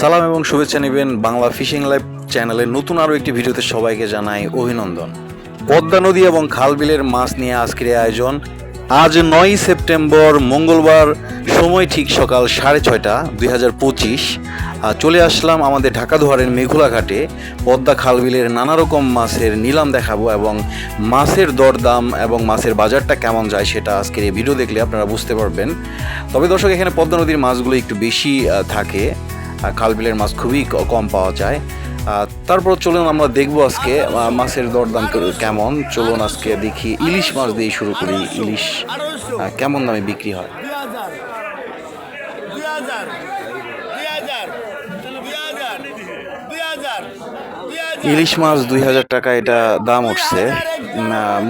সালাম এবং শুভেচ্ছা নেবেন বাংলা ফিশিং লাইভ চ্যানেলের নতুন আরও একটি ভিডিওতে সবাইকে জানাই অভিনন্দন। পদ্মা নদী এবং খালবিলের মাছ নিয়ে আজকের আয়োজন। আজ নয়ই সেপ্টেম্বর, মঙ্গলবার, সময় ঠিক সকাল সাড়ে ছয়টা, দুই হাজার পঁচিশ। চলে আসলাম আমাদের ঢাকা দুয়ারের মেঘুলা ঘাটে। পদ্মা খালবিলের নানা রকম মাছের নিলাম দেখাবো এবং মাছের দরদাম এবং মাছের বাজারটা কেমন যায় সেটা আজকের এই ভিডিও দেখলে আপনারা বুঝতে পারবেন। তবে দর্শক, এখানে পদ্মা নদীর মাছগুলো একটু বেশি থাকে। খালবিলের মাছ খুবই কম পাওয়া যায়। তারপর চলুন আমরা দেখব আজকে মাছের দরদাম কেমন। চলুন আজকে দেখি ইলিশ মাছ দিয়ে শুরু করি। ইলিশ কেমন দামে বিক্রি হয়? ইলিশ মাছ দুই হাজার টাকা, এটা দাম উঠছে।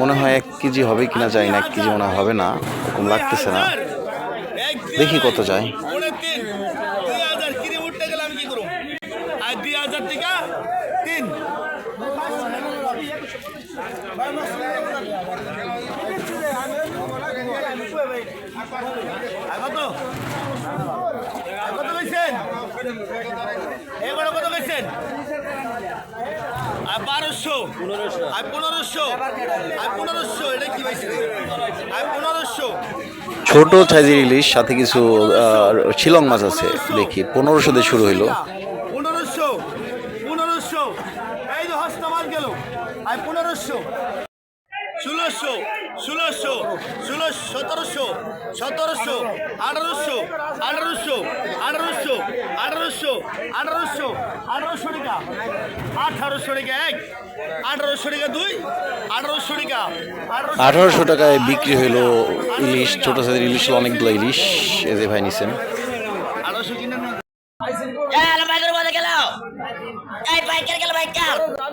মনে হয় এক কেজি হবে কিনা যায় না, এক কেজি মনে হবে না, এরকম লাগতেছে না। দেখি কত যায় পৌনে তিন দুই হাজার কিনে উঠতে গেলে আমি কি করব আর দুই হাজার টাকা তিন আর কত? কত কইছেন? এগুলো কত কইছেন? আর বারোশো। আর পনেরোশো। আর পনেরোশো এটা কি পাইছে আর পনেরোশো। ছোট সাইজের ইলিশ সাথে কিছু শিলং মাছ আছে। দেখি পনেরোশো দিয়ে শুরু হইল। পনেরোশো পনেরোশো। এই যে হস্তমাল গেল। আর পনেরোশো। ষোলোশো ষোলোশো ষোলো সতেরোশো সতেরোশো আঠারোশো আঠারোশো আঠারোশো আঠারোশো আঠারোশো আঠারোশো টাকা। আঠারোশো টাকা এক আঠারোশো টাকা দুই আঠারোশো টাকা আঠারোশো টাকায় বিক্রি হইল ইলিশ ছোট সাইজের ইলিশ হলো অনেকগুলো ইলিশ যে ভাই নিছেন। আঠারোশো কিনে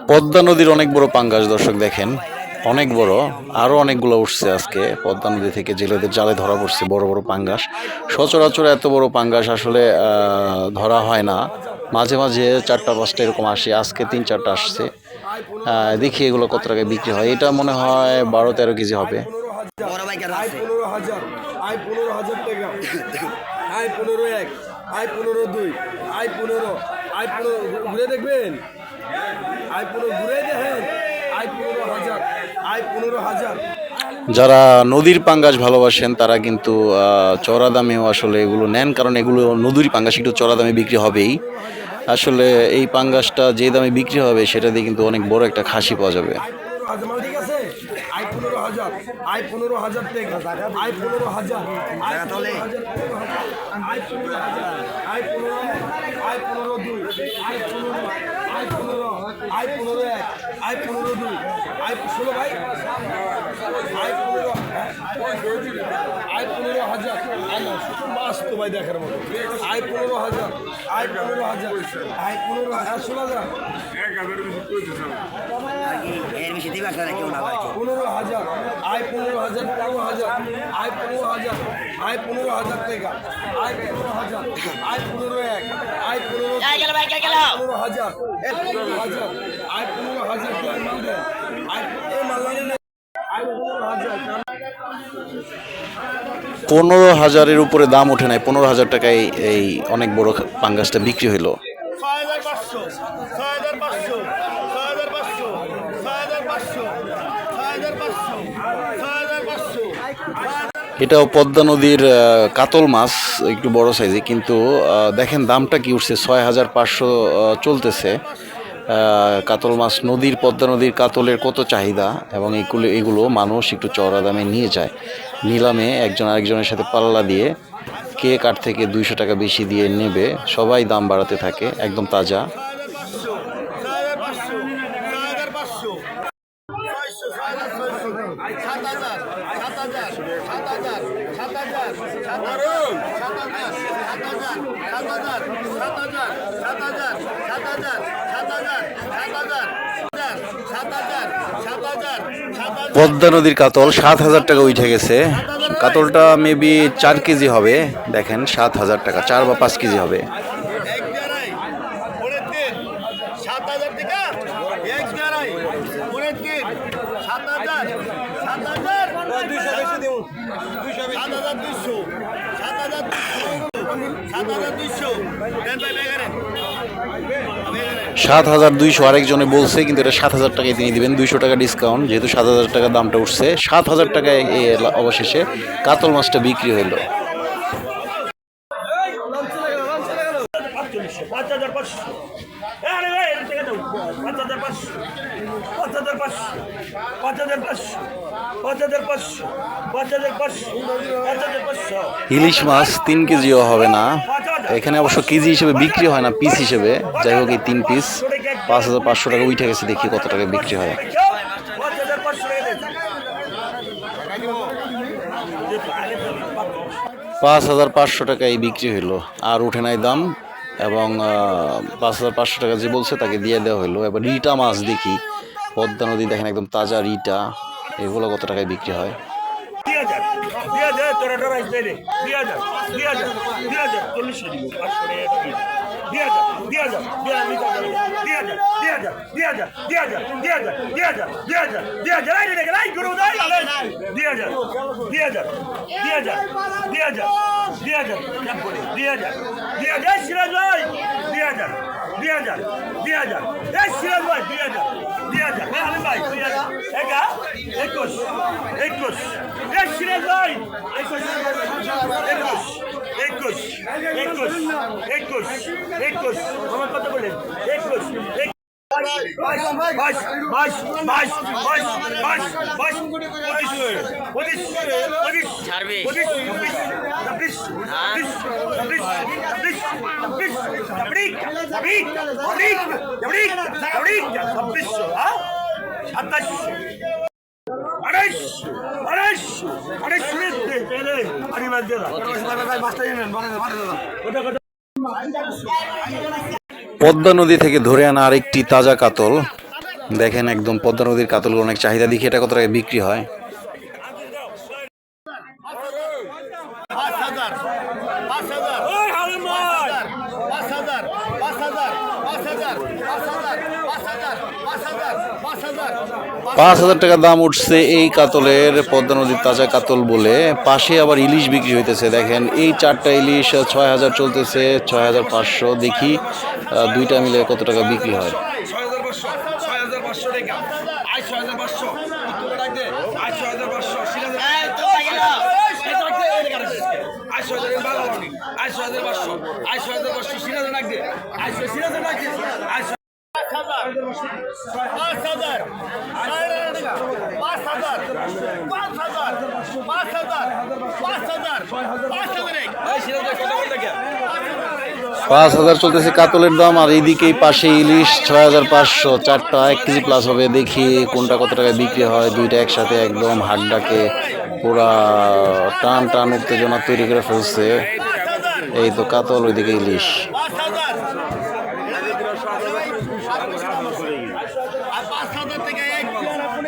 পদ্মা নদীর অনেক বড় পাঙ্গাস দর্শক দেখেন। অনেক বড় আরও অনেকগুলো উঠছে আজকে। পদ্মা নদী থেকে জেলেদের জালে ধরা পড়ছে বড় বড় পাঙ্গাস। সচরাচর এত বড় পাঙ্গাস আসলে ধরা হয় না। মাঝে মাঝে চারটা পাঁচটা এরকম আসে। আজকে তিন চারটা আসছে। দেখি এগুলো কত টাকায় বিক্রি হয়। এটা মনে হয় বারো তেরো কেজি হবে। আই আছে। পনেরো হাজার। আই পনেরো হাজার টাকা। আই পনেরো এক। আই পনেরো দুই। আই পনেরো। আই পনেরো ঘুরে দেখবেন? আই পনেরো ঘুরে দেখেন? আই পনেরো হাজার। যারা নদীর পাঙ্গাস ভালোবাসেন তারা কিন্তু চড়া দামেও আসলে এগুলো নেন কারণ এগুলো নদীর পাঙ্গাস একটু চড়া দামে বিক্রি হবেই। আসলে এই পাঙ্গাসটা যে দামে বিক্রি হবে সেটা দিয়ে কিন্তু অনেক বড় একটা খাসি পাওয়া যাবে। আই পনেরো হাজার ঠিক আছে আই পনেরো হাজার আই পনেরো হাজার টাকা আই পনেরো হাজার আই পনেরো হাজার আই পনেরো আই পনেরো আই পনেরো দুই আই পনেরো আই পনেরো এক আই পনেরো দুই আই ষোলো ভাই। আই পনেরো আই পনেরো হাজার মাস তো ভাই দেখার মতো আই পনেরো হাজার আই পনেরো হাজার আই পনেরো হাজার ষোলো হাজার পনেরো হাজার আয় পনেরো হাজার পনেরো হাজার আয় পনেরো হাজার আয় পনেরো হাজার টাকা আয় পনেরো হাজার আয় পনেরো এক আয় পনেরো পনেরো হাজার পনেরো হাজার আয় পনেরো হাজার টাকা মাল দেন আয় এ মাল না নিলে আয় পনেরো হাজার পনেরো হাজারের উপরে দাম ওঠে নাই। পনেরো হাজার টাকায় এই অনেক বড় পাঙ্গাসটা বিক্রি হইল। এটাও পদ্মা নদীর কাতল মাছ, একটু বড় সাইজে, কিন্তু দেখেন দামটা কি উঠছে, ছয় হাজার পাঁচশো চলতেছে। কাতল মাছ নদীর পদ্মা নদীর কাতলের কত চাহিদা এবং এগুলো এগুলো মানুষ একটু চওড়া দামে নিয়ে যায় নিলামে একজন আরেকজনের সাথে পাল্লা দিয়ে কে কাঠ থেকে দুইশো টাকা বেশি দিয়ে নেবে সবাই দাম বাড়াতে থাকে একদম তাজা পদ্মা নদীর কাতল সাত হাজার টাকা উঠে গেছে। কাতলটা মেবি চার কেজি হবে দেখেন সাত হাজার টাকা চার বা পাঁচ কেজি হবে। সাত হাজার সাত হাজার দুইশো। সাত হাজার দুইশো। আরেকজনে বলছে, কিন্তু এটা সাত হাজার টাকায় তিনি দিবেন, দুইশো টাকা ডিসকাউন্ট যেহেতু সাত হাজার টাকা দামটা উঠছে, সাত হাজার টাকায় অবশেষে কাতল মাছটা বিক্রি হলো পাঁচ হাজার পাঁচশো আরে ভাই এটা থেকে দাও পাঁচ হাজার পাঁচশো পাঁচ হাজার পাঁচশো পাঁচ হাজার পাঁচশো পাঁচ হাজার পাঁচশো পাঁচ হাজার পাঁচশো পাঁচ হাজার পাঁচশো। ইলিশ মাছ তিন কেজিও হবে না। এখানে অবশ্য কেজি হিসেবে বিক্রি হয় না পিস হিসেবে। যাই হোক এই তিন পিস পাঁচ হাজার পাঁচশো টাকা উঠে গেছে দেখি কত টাকা বিক্রি হয়। পাঁচ হাজার পাঁচশো টাকা দেন পাঁচ হাজার পাঁচশো টাকায় বিক্রি হইল। আর উঠে নাই দাম এবং পাঁচ হাজার পাঁচশো টাকা যে বলছে তাকে দিয়ে দেওয়া হলো এবার রিটা মাছ দেখি। পদ্মা নদী দেখেন একদম তাজা রিটা এগুলো কত টাকায় বিক্রি হয় যা যা সিরাজ যা দুই হাজার দুই হাজার এই সিরাজ ভাই দুই হাজার দুই হাজার হ্যাঁ আলে ভাই দুই হাজার একা একুশ একুশ এই সিরাজ ভাই একুশ একুশ একুশ একুশ একুশ একুশ আমার কত বলেন একুশ ছাড়বি। পদ্মা নদী থেকে ধরে আনা আরেকটি তাজা কাতল। দেখেন একদম পদ্মা নদীর কাতলগুলো অনেক চাহিদা দেখি, এটা কত বিক্রি হয়? পাঁচ হাজার টাকা দাম উঠছে এই কাতলের পদ্মা নদীর তাজা কাতল বলে পাশে আবার ইলিশ বিক্রি হইতেছে দেখেন এই চারটা ইলিশ ছয় হাজার চলতেছে ছয় হাজার পাঁচশো দেখি দুইটা মিলে কত টাকা বিক্রি হয় পাঁচ হাজার। পাঁচ হাজার। পাঁচ হাজার। পাঁচ হাজার। পাঁচ হাজার। পাঁচ হাজার পাঁচ হাজার চলতেছে কাতলের দাম আর এইদিকেই পাশে ইলিশ ছয় হাজার পাঁচশো। চারটা এক কেজি প্লাস হবে। দেখি কোনটা কত টাকায় বিক্রি হয়। দুইটা একসাথে একদম হাড্ডাকে পুরা টান টান উত্তেজনা তৈরি করে ফেলছে। এই তো কাতল ওইদিকে ইলিশ পাঁচ হাজার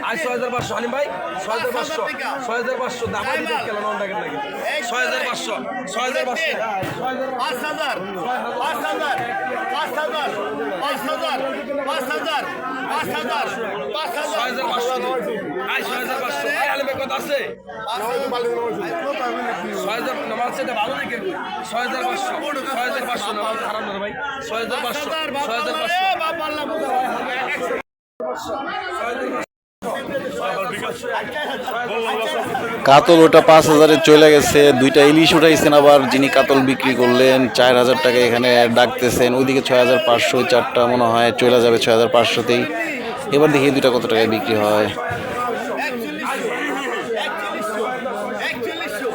আর ছয় হাজার পাঁচশো হালিম ভাই ছয় হাজার পাঁচশো ছয় হাজার পাঁচশো দাম কেন নন ডাকেন নাকি ছয় হাজার পাঁচশো ছয় হাজার পাঁচশো পাঁচ হাজার পাঁচ হাজার পাঁচ হাজার পাঁচ হাজার পাঁচ হাজার পাঁচ হাজার পাঁচ হাজার পাঁচশো আয় ছয় হাজার পাঁচশো আয় হালিম ভাই কত আছে ছয় হাজার নামাজ সেটা ভালো দেখে ছয় হাজার পাঁচশো ছয় হাজার পাঁচশো নামাজ খারাপ না ভাই ছয় হাজার পাঁচশো ছয় হাজার পাঁচশো কাতল ওটা পাঁচ হাজারে চলে গেছে, দুইটা ইলিশ উঠাইছেন আবার, যিনি কাতল বিক্রি করলেন, চার হাজার টাকা এখানে ডাকতেছেন, ওইদিকে ছয় হাজার পাঁচশো চারটা মনে হয় চলে যাবে ছয় হাজার পাঁচশোতেই। এবার দেখি দুইটা কত টাকায় বিক্রি হয় একচল্লিশশো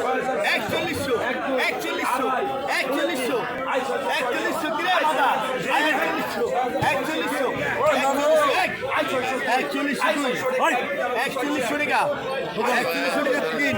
একচল্লিশশো একচল্লিশশো একচল্লিশশো একচল্লিশশো একচল্লিশশো একচল্লিশশো একচল্লিশশো টাকা। একচল্লিশশো টাকা তিন